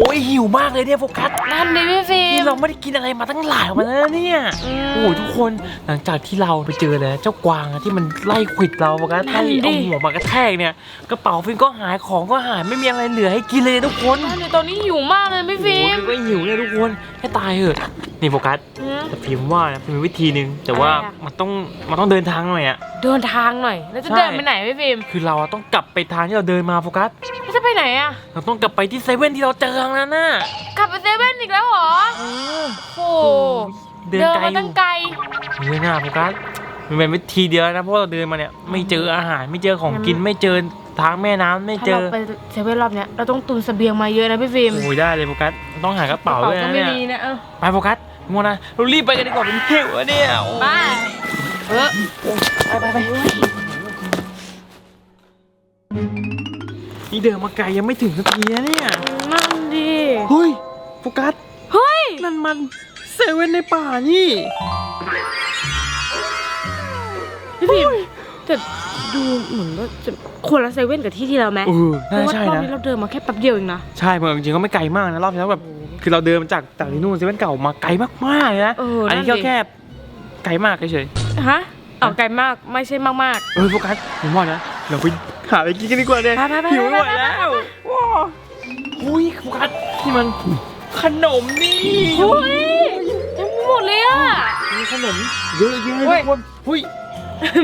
โอ้ยหิวมากเลยเนี่ยโฟกัสนั่นดิพี่ฟิล์นี่ม เราไม่ได้กินอะไรมาตั้งหลายวันแล้วนะเนี่ยอืมโอ้ยทุกคนหลังจากที่เราไปเจอเลยนะเจ้ากวางอะที่มันไล่ขวิดเราโฟกัสนั่ไล่นดิ เอาหัวมากระแทกเนี่ยกระเป๋าฟิล์มก็หายของก็หายไม่มีอะไรเหลือให้กินเลยทุกคน นั่นดิตอนนี้หิวมากเลยพี่โอ้ฟิยล์มก็หิวเนี่ยทุกคนให้ตายเถอะ นี่โฟกัสอืม แต่พิมพ์ว่านะมันมีวิธีหนึ่งแต่ว่าอะไรอะ มันต้องมันต้องเดินทางหน่อยอะเดินทางหน่อย แล้วจะใช่ เดินไปไหนพี่ฟิล์มคือเราอะต้องกลับไปทางที่เราเดินมาโฟกัสแล้วจะไปไหนอะเราต้องกลับไปที่เซเว่นที่เราเจอครั้งนั้นน่ะกลับไปเซเว่นอีกแล้วเหรอเออโอ้เดินเดินไกลมาอตั้งยู่ไกลเดินหน้าโฟกัสมันเป็นวิธีเดียวนะเพราะเราเดินมาเนี่ยไม่เจออาหารไม่เจอของกินไม่เจอทางแม่น้ำไม่ถ้าเจเราอไปเซเว่นรอบเนี้ยเราต้องตุนเสบียงมาเยอะนะพี่ฟิล์มโอ้ยได้เลยโฟกัสต้องหากระเป๋าด้วยก็นะไม่เนี่ยมีนะเออไปโฟกัส โมนะเรารีบไปกันดีกว่าเป็นหิวอะเนี่ยโอ้ยไปเออไปไปไปนี่เดินมาไกลยังไม่ถึงสักทีนะเนี่ยนั่นดิเฮ้ยโฟกัสเฮ้ยนั่นมันเซเว่นในป่านี่พี่ฟิล์มแต่ดูเหมือนว่าจะคนละเซเว่นกับที่ที่เราไหมเออเพน่าราะว่าใช่รอบนะนี้เราเดินมาแค่แป๊บเดียวเองนะ ใช่เมืองจริงๆก็ไม่ไกลมากนะรอบที่แล้วแบบ คือเราเดินมาจากจากที่นู่นเซเว่นเก่ามาไกลมากๆเลยนะเอออันนั่นี้นก็ดิ แค่ไกลมากเฉยฮะเอาไกลมากไม่ใช่มาก ๆเออโฟกัสผมว่านะเราไปหาอะไรกินกันดีกว่าเนี่ยไปไปไปหิวไม่ไหวไปไปแล้วว้าวหุยโฟกัสนี่มันขนมนี่ๆเฮ้ยเต็มไปหมดเลยอะ มีขนมเยอะแยะเฮ้ทุย กคนหุย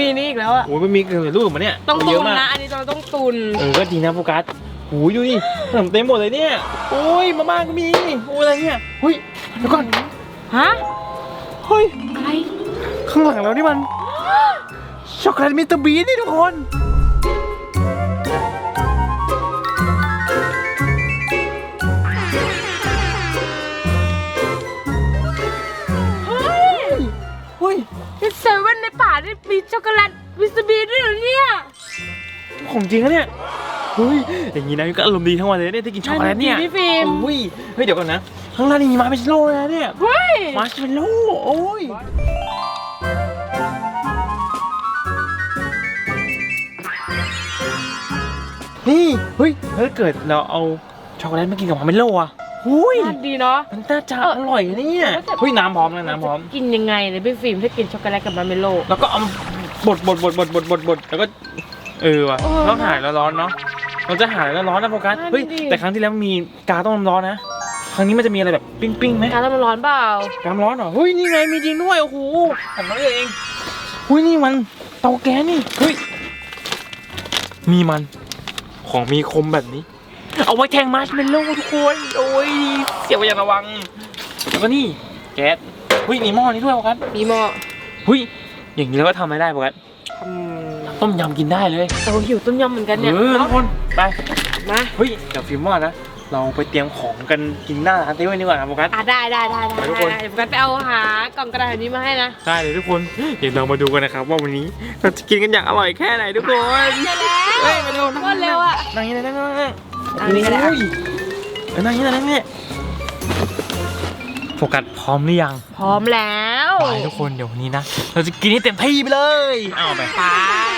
มีนี่อีกแล้วอะโอ้ยไม่มีเกินลูกมาเนี่ยต้องเยตุอะนมากนะ อันนี้เราต้องตุนเออก็จริงนะโฟกัส หูยดูนี่ขนมเต็มหมดเลยเนี่ยโอ้ยมาม่าก็มีโอ้ยอะไรเนี่ยเฮ้ยเดี๋ยวก่อนฮะเฮ้ยอะไรข้างหลังเรานี่มันช็อกโกแลตมิสเตอร์บีนนี่ทุกคนเฮ้ยเฮ้ยนี่เซเว่นในป่านี่มีช็อกโกแลตวิสบีด้วยเหรอเนี่ยของจริงนะเนี่ย เฮ้ยอย่างนี้นะก็อารมณ์ดีทั้งวันเลยเนี่ยที่กินช็อกโกแลตเนี่ยนั่นดิพี่ฟิล์มโอ้ยเฮ้ยเดี๋ยวก่อนนะข้างล่างนี่มีมาร์ชเมลโล่เลยนะเนี่ยเฮ้ยมาร์ชเมลโล่โอ้ยนี่เฮ้ยถ้าเกิดเราเอาช็อกโกแลตมากินกับมาร์ชเมลโล่อะหุ้ยน่าดีเนาะมันน่าจะเอออร่อยนะเนี่ยแล้วแต่เฮ้ยน้ำพร้อมแล้วน้ำพร้อมกินยังไงเลยพี่ฟิล์มถ้ากินช็อกโกแลตกับมาร์เมโลแล้วก็เอามาบดบดบดบดบดบดบดแล้วก็เออว่ะเออต้องหายแล้วร้อนเนาะ เราจะหายแล้วร้อนนะโฟกัสนั่นเฮ้ยดิแต่ครั้งที่แล้วมีกาต้มน้ำร้อนนะครั้งนี้มันจะมีอะไรแบบปิ้งปิ้งๆไหมการมันร้อนเปล่า กาน้ำร้อนเหรอเฮ้ยนี่ไงมีจริงด้วยโอ้โหทำมาเองเฮ้ยนี่มันเตาแก๊สนี่เฮ้ยนี่มันของมีคมแบบนี้ เอาไว้แทงมาร์ชเมลโล่ทุกคนโอ้ยเสียบอย่าระวังแล้วก็นี่แก๊สเฮ้ยมีหม้อนี้ด้วยโฟกัสมีหม้อเฮ้ยอย่างนี้เราก็ทำไม่ได้โฟกัสทำ ต้มยำกินได้เลยเราหิวต้มยำเหมือนกันเนี่ยเออทุกคนไปมาเฮ้ยเดี๋ยวฟิล์มว่านะเราไปเตรียมของกันกินหน้าร้านเซเว่นดีกว่านะโฟกัสอะได้ได้ได้ได้ไปทุกคนได้เดี๋ยวกันไปเอาหากล่องกระดาษนี้มาให้นะได้เลยทุกคนเดี๋ยวเรามาดูกันนะครับว่าวันนี้เราจะกินกันอย่างอร่อยแค่ไหนทุกคนเสร็จแล้วเฮ้ยมาเร็วนั่งรวดเร็วอะนั่งนี่เลยนั่งนั่งนั่งอันนี้ก็ได้โอ้ยเออนั่งนี่เลยนั่งนี่โฟกัสพร้อมหรือยัง พร้อมแล้วไปทุกคนเดี๋ยววันนี้นะ เราจะกินให้เต็มที่ไปเลย เอาไปไปผล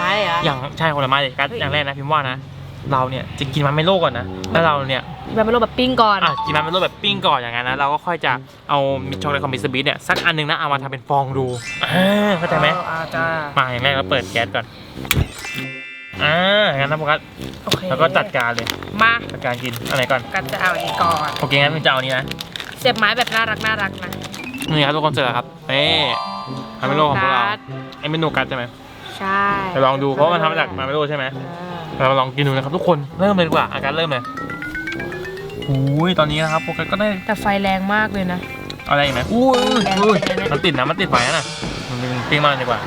ไม้เหรอ อย่างใช่คนละไม้เลยกัสเฮ้ย อย่างแรกนะพิมพ์ว่านะ เราเนี่ยจะกินมันไม่โลกก่อนนะแล้วเราเนี่ยแบบไม่รู้แบบปิ้งก่อน อะกินมันเป็นรูปแบบปิ้งก่อนอย่างนั้นนะเราก็ค่อยจะเอาช็อกโกแลตคอมบิสบิทเนี่ยสักอันหนึงนะเอามาทำเป็นฟองดูอ่าเข้าใจไหมอ่าจ้ามาอย่างแรกเราเปิดแก๊สก่อน อ่าอย่างนั้นนะโฟกัสโอเคแล้วก็จัดการเลย มาจัดการกินอะไรก่อน กันจะเอาอันนี้ก่อน โอเคงั้นพี่จะเอาอันนี้นะ เสียบไม้แบบน่ารักน่ารักนะนี่ครับทุกคนเสร็จแล้วครับนี่ทำเป็นโลของพวกเราการ์ดไอ้เมนูกัดใช่ไหม ใช่ไปลองดูเพราะว่ามันทำมาจากมาเมโลใช่ไหมอ่าเราลองกินดูนะครับทุกคนเริ่มเลยดีกว่าอาการเริ่มเลยโอ้ยตอนนี้นะครับโฟกัสก็ได้แต่ไฟแรงมากเลยนะ เอาอะไรอีกไหมอุ้ยอุ้ยมันติดนะมันติดไฟนะมันปิ้งมากดีกว่า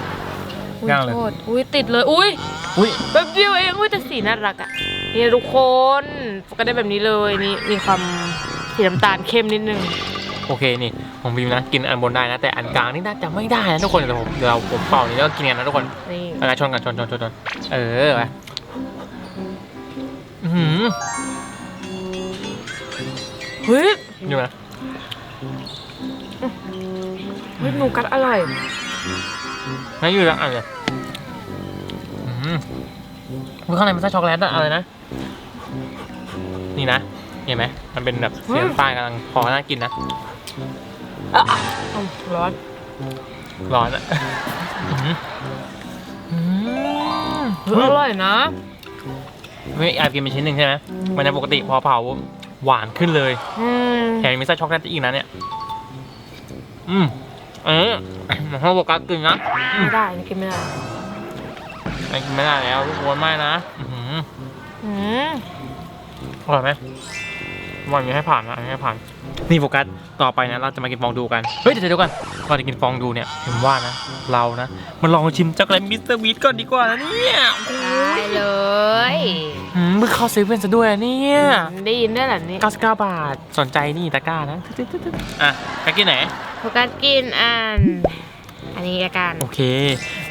อุ้ยย่างเลยโทษอุ้ยติดเลยอุ้ยอุ้ยแป๊บเดียวเองอุ้ยแต่สีน่ารักอะนี่ทุกคนก็ได้แบบนี้เลยนี่มีความสีน้ำตาลเข้มนิดนึงโอเคนี่ผมพิมพ์นะกินอันบนได้นะแต่อันกลางนี่น่าจะไม่ได้นะทุกคนเดี๋ยวผมเดี๋ยวเราผมเป่านี่แล้วก็กินกันนะทุกคนนี่ อะไรชนกันชนชนชนชนเออไปอือหือเฮ้ยอยู่นะเฮ้ยหนูกัดอร่อยนั่นอยู่แล้วอะเลยอืมข้างในมันใส่ช็อกโกแลตอะอะไรนะ นี่นะ เห็นไหม มันเป็นแบบสีน้ำตาลกำลังพอน่ากินนะอะเอาร้อน ร้อนอะอื้อหืออืม เฮ้ยอร่อยนะไม่อาจกินเป็นชิ้นหนึ่งใช่ไหมมันจะปกติพอเผาหวานขึ้นเลยอืมแถมยังมีไส้ช็อกโกแลตอีกนะเนี่ย อืมเออมันให้โฟกัสกินนะอืมไม่ได้นี่กินไม่ได้ไม่กินไม่ได้แล้วทุกคนไม่นะอื้อหืออืมอร่อยไหม วันนี้ให้ผ่านนะอันนี้ให้ผ่าน นี่โฟกัส ต่อไปนะเราจะมากินฟองดูกัน เฮ้ยเดี๋ยวเดี๋ยวก่อนก่อนจะกินฟองดูเนี่ยผมว่านะ เรานะมาลองชิมช็อกโกแลตมิสเตอร์บีทก่อนดีกว่านะเนี่ยโอ้โหได้เลยอืมมึงเข้าเซเว่นซะด้วยอะเนี่ยได้ยินได้แหละนี่99 บาท สนใจนี่ตะกร้านะตึ๊ดๆๆอะไปกินไหน โฟกัสกินอัน อันนี้อาการโอเค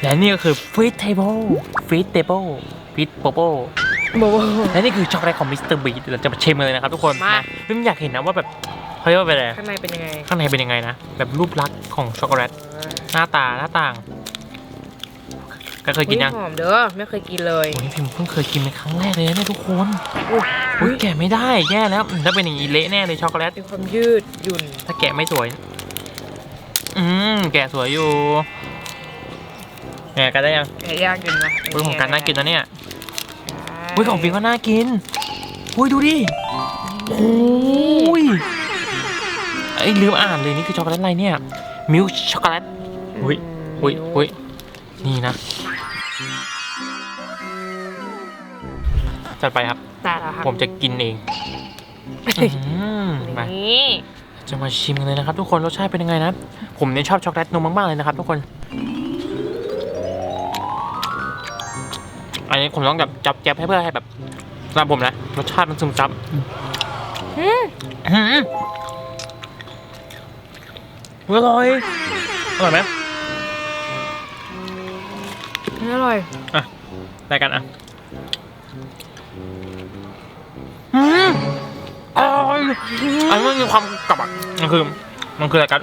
และนี่ก็คือฟ r ี t เทเบิลฟ r ี t เทเบิลฟ e ีโปโป โบโบ และนี่คือช็อกโกแลตของมิสเตอร์บีเราจะมาชิมกันเลยนะครับทุกคนมาเพิ่งอยากเห็นนะว่าแบบเขาเรียกว่าเป็นอะไรข้างในเป็นยังไงข้างในเป็นยังไงนะ แบบรูปลักษณ์ของช็อกโกแลตหน้าตาหน้าต่างก็เคยกินยังอุ๊หอมเด้อไม่เคยกินเลยโอ้ยพิมเพิ่งเคยกินเป็นครั้งแรกเลยนะเนี่ยทุกคนอุ๊ยอุ้ยแกะไม่ได้แย่แล้วถ้าเป็นอย่างนี้เละแน่เลยช็อกโกแลตมีความยืดหยุ่นถ้าแกะไม่สวย อืมแกะสวยอยู่แกะกันได้ยังแกะยากกินนะอุ้ยของกันน่ากินนะเนี่ย ใช่อุ้ยของฟิล์มก็น่ากินอุ้ยดูดิโอ้ยไอ้ยลืมอ่านเลยนี่คือช็อกโกแลตอะไรเนี่ย มิลช็อกโกแลตอุ๊ยอุ้ยอุ้ยนี่นะ จัดไปครับตายแล้วครับผมจะกินเองอื้อหือมา นี่ จะมาชิมกันเลยนะครับทุกคนรสชาติเป็นยังไงนะ ผมเนี่ยชอบช็อกโกแลตนมมากๆเลยนะครับทุกคน อันนี้ผมต้องแบบจับแจ๊บให้เพื่อให้แบบสำหรับผมนะรสชาติมันซึมซับอืมอื้อหืออร่อยอร่อยไหมอร่อยได้กันอะอืมอร่อยอันนี้มันมีความกรอบอะมันคือมันคืออะไรกัน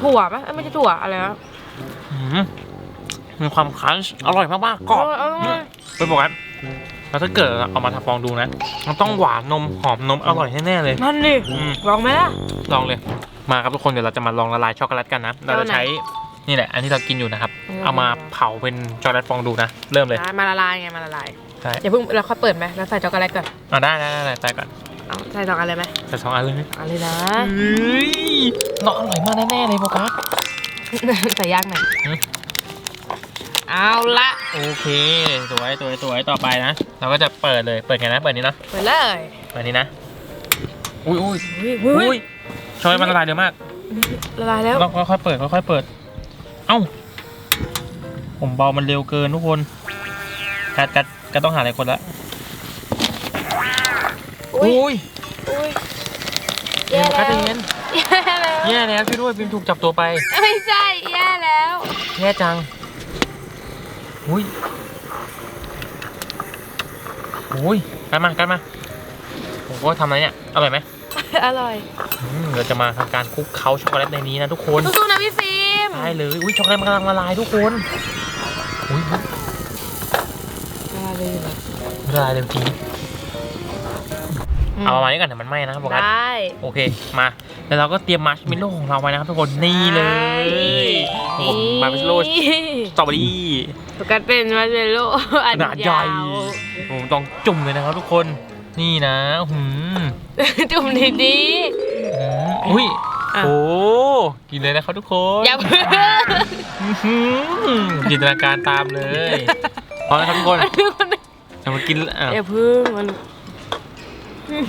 ถั่วปะเอ้ยไม่ใช่ถั่วอะไรนะอืมมีความครันช์อร่อยมากๆกรอบ อร่อย ไปบอกกันแล้วถ้าเกิดเอามาทำฟองดูนะ มันต้องหวานนมหอมนมอร่อยแน่ๆเลย นั่นดิอืม ลองไหมล่ะ ลองเลย มาครับทุกคนเดี๋ยวเราจะมาลองละลายช็อกโกแลตกันนะ เราจะใช้นี่แหละ อันที่เรากินอยู่นะครับ อืม เอามาเผาเป็นช็อกโกแลตฟองดูนะ เริ่มเลยมาละลายไงมาละลายใช่ อย่าเพิ่งเราค่อยเปิดไหมแล้วใส่ช็อกโกแลตก่อนอะได้ได้ได้ได้ได้ก่อนเอาใส่สองอันเลยไหมใส่สองอันเลยเอันเลยนะ เฮ้ยน้องอร่อยมากแน่ๆเลยโฟกัส ใส่ยากหน่อยอืม เอาละโอเค สวยสวยสวยต่อไปนะ เราก็จะเปิดเลยเปิดไงนะเปิดนี้นะเปิดเลยเปิดนี้นะ อุ้ยอุ้ยอุ้ยอุ้อุ้ยยช็อกโกแลตมันละลายเร็วมากละลายแล้วเราค่อยๆเปิดค่อยๆเปิด เอ้า ผมเบามันเร็วเกินทุกคนกัดกัดกัดต้องหาอะไรคนละอุ้ยอุ้ยอุ้ยเย็นแย่กัดแล้วเย็นแย่แล้วแย่แล้วช่วยด้วยพิมถูกจับตัวไป ไม่ใช่แย่แล้วแย่จัง อุ้ยอุ้ยกันมากันมาผมก็ทำอะไรเนี่ยอร่อยไหมอร่อยอืมเราจะมาทำการคลุกเคล้าช็อกโกแลตในนี้นะทุกคนสู้ๆนะพี่ฟิล์มได้เลยอุ้ยช็อกโกแลตมันกำลังละลายทุกคนอุ้ยละลายเลยนะละลายเร็วจริง เอาประมาณนี้ก่อนเดี๋ยวมันไหม้นะครับโฟกัส ได้โอเค มา แล้วเราก็เตรียมมาร์ชเมลโล่ของเราไว้นะครับทุกคน นี่เลยโอ้โหมาร์ชเมลโล่สตรอเบอรี่ปกติเป็นมาร์ชเมลโล่อันขนาดใหญ่ยาวผมต้องจุ่มเลยนะครับทุกคน นี่นะหืมจุ่มดีดีหืมอุ้ย อะ โอ้ กินเลยนะครับทุกคนๆอย่าเพิ่งอื้อหือจินตนาการตามเลยพร้อมนะครับทุกคนจะมากินอะอย่าเพิ่งมัน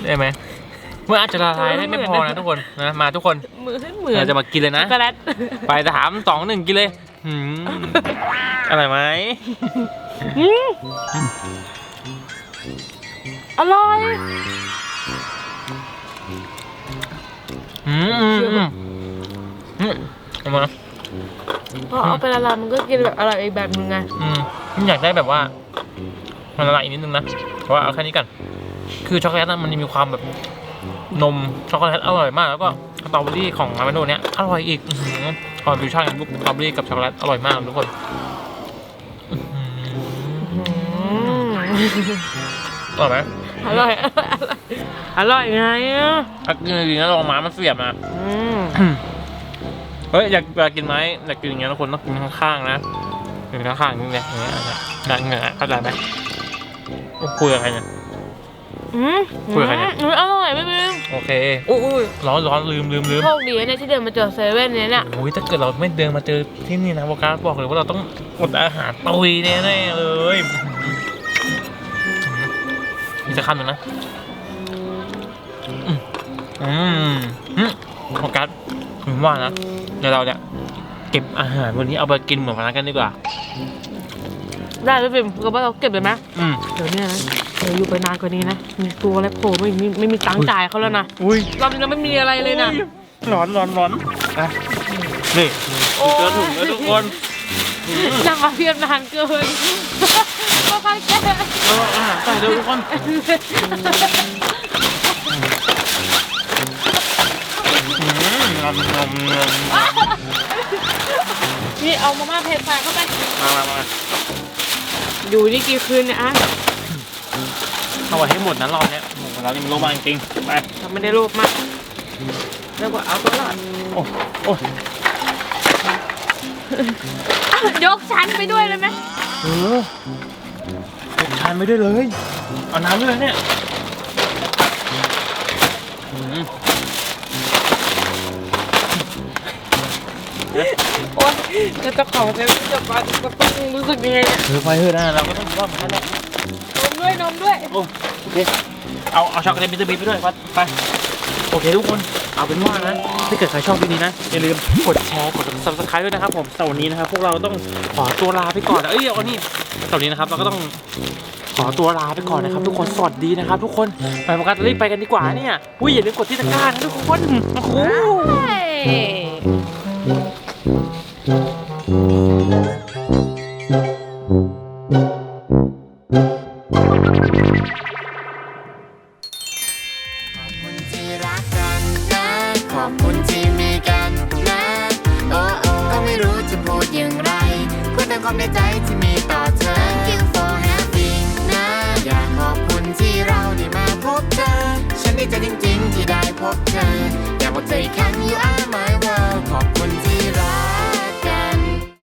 ได้ไหมเมื่ออาจจะละลายได้ไม่พอนะทุกคนนะมาทุกคนเหมือนเหมือนเราจะมากินเลยนะช็อกโกแลตไปสามสองหนึ่งกินเลยหืมอร่อยไหมอร่อยอืมอืมอืมอืมเอามาพอเอาไปละลายมันก็กินแบบอร่อยอีกแบบนึงไงอืมผมอยากได้แบบว่ามันละลายอีกนิดนึงนะเพราะว่าเอาแค่นี้ก่อน คือช็อกโกแลตนะมันมีความแบบนมช็อกโกแลตอร่อยมากแล้วก็สตรอเบอรี่ของมาร์เมโลเนี้ยอร่อยอีกอื้อหือคอมฟิวชั่นกันลูกสตรอเบอรี่กับช็อกโกแลตอร่อยมากทุกคนอื้อหืออร่อยไหมอร่อยอร่อย อร่อยไงอะถ้ากินจริงๆนะลองไม้มันเสียบนะอืมเฮ้ยอยากอยากกินไหมอยากกินอย่างเงี้ยทุกคนต้องกินข้างๆนะกินข้างๆนี่เลยอย่างเงี้ยนั่งเงี้ยเข้าใจไหมคุยกับใครเนี่ย อืมคุยกับใครเนี่ยอืมอร่อยไม่เป็นโอเคอุ้ยร้อนร้อนลืมลืมลืมโชคดีนะเนี่ยที่เดินมาเจอเซเว่นเนี่ยเนี่ยโอ้ยถ้าเกิดเราไม่เดินมาเจอที่นี่นะโฟกัสบอกเลยว่าเราต้องอดอาหารตุยแน่ๆเลยมีจะคำหนึ่งนะอืมอืมอืมโฟกัสผมว่านะเดี๋ยวเราเนี่ยเก็บอาหารวันนี้เอาไปกินเหมือนพนักกันดีกว่า ได้ไม่เป็นก็ว่าเราเก็บเลยไหมอืมเดี๋ยวเนี่ยนะเดี๋ยวอยู่ไปนานกว่านี้นะมีตัวอะไรโผล่ไม่มีไม่มีตังค์จ่ายเขาแล้วนะอุ้ยรอบนี้เราไม่มีอะไรเลยนะร้อนร้อนร้อนอะนี่โอ้ย เจอถุงแล้วทุกคนนั่งมาเพียบนานเกินก็ค่อยแก้เอออาหารใส่เร็วทุกคนอืมงอมงอมงอมนี่เอามาม่าเผ็ดใส่เข้าไปมามามา อยู่นี่กี่คืนเนี่ยอะเอาไว้ให้หมดนะรอบเนี้ยโอ้โหเรานี่มันโลมาจริงๆไปทำไม่ได้รูปมากแล้วก็เอาตัวรอดโอ้โอ้อะยกชั้นไปด้วยเลยไหมเออทานไม่ได้เลย เอาน้ำด้วยเนี่ยอืม โอ๊ยแล้วเจ้าของเซเว่นจะมาจะต้องรู้สึกยังไงเนี่ยเออไปเถอะนะเราก็ต้องรอดเหมือนกันแหละนมด้วยนมด้วย โอ้โอเคเอาเอาช็อกโกแลตมิสเตอร์บีไปด้วยวัดไป โอเคทุกคน เอาเป็นว่านะถ้าเกิดใครชอบวิดีนี้นะ อย่าลืมกดแชร์กด subscribe ด้วยนะครับผมสำหรับวันนี้นะครับ พวกเราต้องขอตัวลาไปก่อนนะเอ้ยเอานี่สำหรับวันนี้นะครับ เราก็ต้องขอตัวลาไปก่อนนะครับ ทุกคน สวัสดีนะครับ ทุกคน ไปโฟกัสรีบไปกันดีกว่าเนี่ย อุ้ยอย่าลืมกดที่ตะกร้านะทุกคน โอ้โหคุณที่รักกันนะ ขอบคุณที่มีกันนะ โอ้โอ้ก็ไม่รู้จะพูดอย่างไรพูดแต่ความในใจที่มีต่อเธอ Thank you for having นะ อยากขอบคุณที่เราได้มาพบเธอ ฉันดีใจจริงๆที่ได้พบเธอ อยากบอกใจคันอยู่อะ